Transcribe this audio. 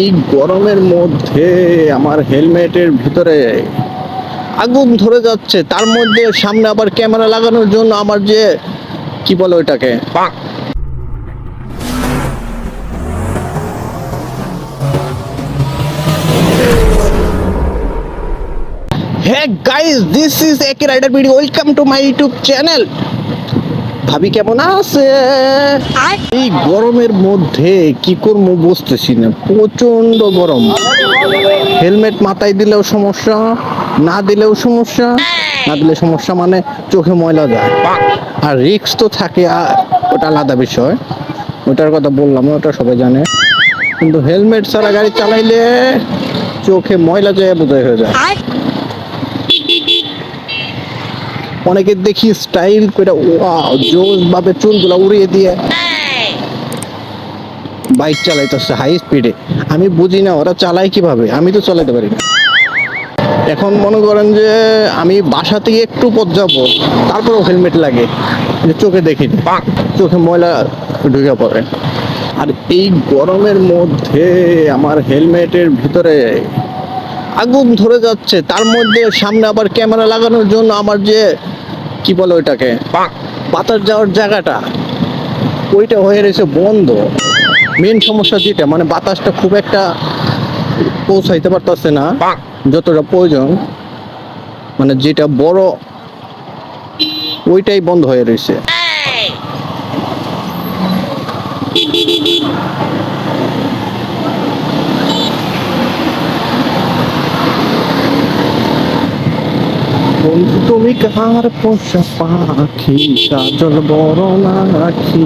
এই গরমের মধ্যে আমার হেলমেটের ভিতরে আগুন ধরে যাচ্ছে। তার মধ্যে সামনে আবার ক্যামেরা লাগানোর জন্য আমার যে, কি বলে ওইটাকে? হ্যাঁ guys this is AK rider video welcome to my YouTube channel ভাবি কেমন আছে? এই গরমের মধ্যে কি করব বুঝতেছি না প্রচণ্ড গরম। হেলমেট মাথায় দিলেও সমস্যা না দিলেও সমস্যা না দিলে সমস্যা মানে চোখে ময়লা যায়। আর রিক্স তো থাকে ওটা আলাদা বিষয়। ওটার কথা বললাম ওটা সবাই জানে। কিন্তু হেলমেট ছাড়া গাড়ি চালাইলে চোখে ময়লা যায় বোঝাই হয়ে যায়। অনেকে দেখি স্টাইল করে ওয়াও জোস ভাবে চুলগুলো উড়িয়ে দিয়ে বাইক চালাইতেছে হাই স্পিডে আমি বুঝি না, ওরা চালায় কীভাবে? আমি তো চালাতে পারি না। এখন মনে করেন যে আমি বাসা থেকে একটু পথ যাব, তারপরেও হেলমেট লাগে। যে চোখে দেখি চোখে ময়লা ঢুকে পড়ে। আর এই গরমের মধ্যে আমার হেলমেটের ভিতরে আগুন ধরে যাচ্ছে তার মধ্যে সামনে আবার ক্যামেরা লাগানোর জন্য আমার যে কি বলে ওইটাকে? বাতাস যাওয়ার জায়গাটা ওইটা হয়ে রয়েছে বন্ধ। মেন সমস্যা যেটা মানে বাতাসটা খুব একটা পৌঁছাইতে পারতেছে না। যতটা প্রয়োজন মানে যেটা বড় ওইটাই বন্ধ হয়ে রয়েছে। বন্ধু তুমি কার পোষা পাখি? কাজল বড় নাখি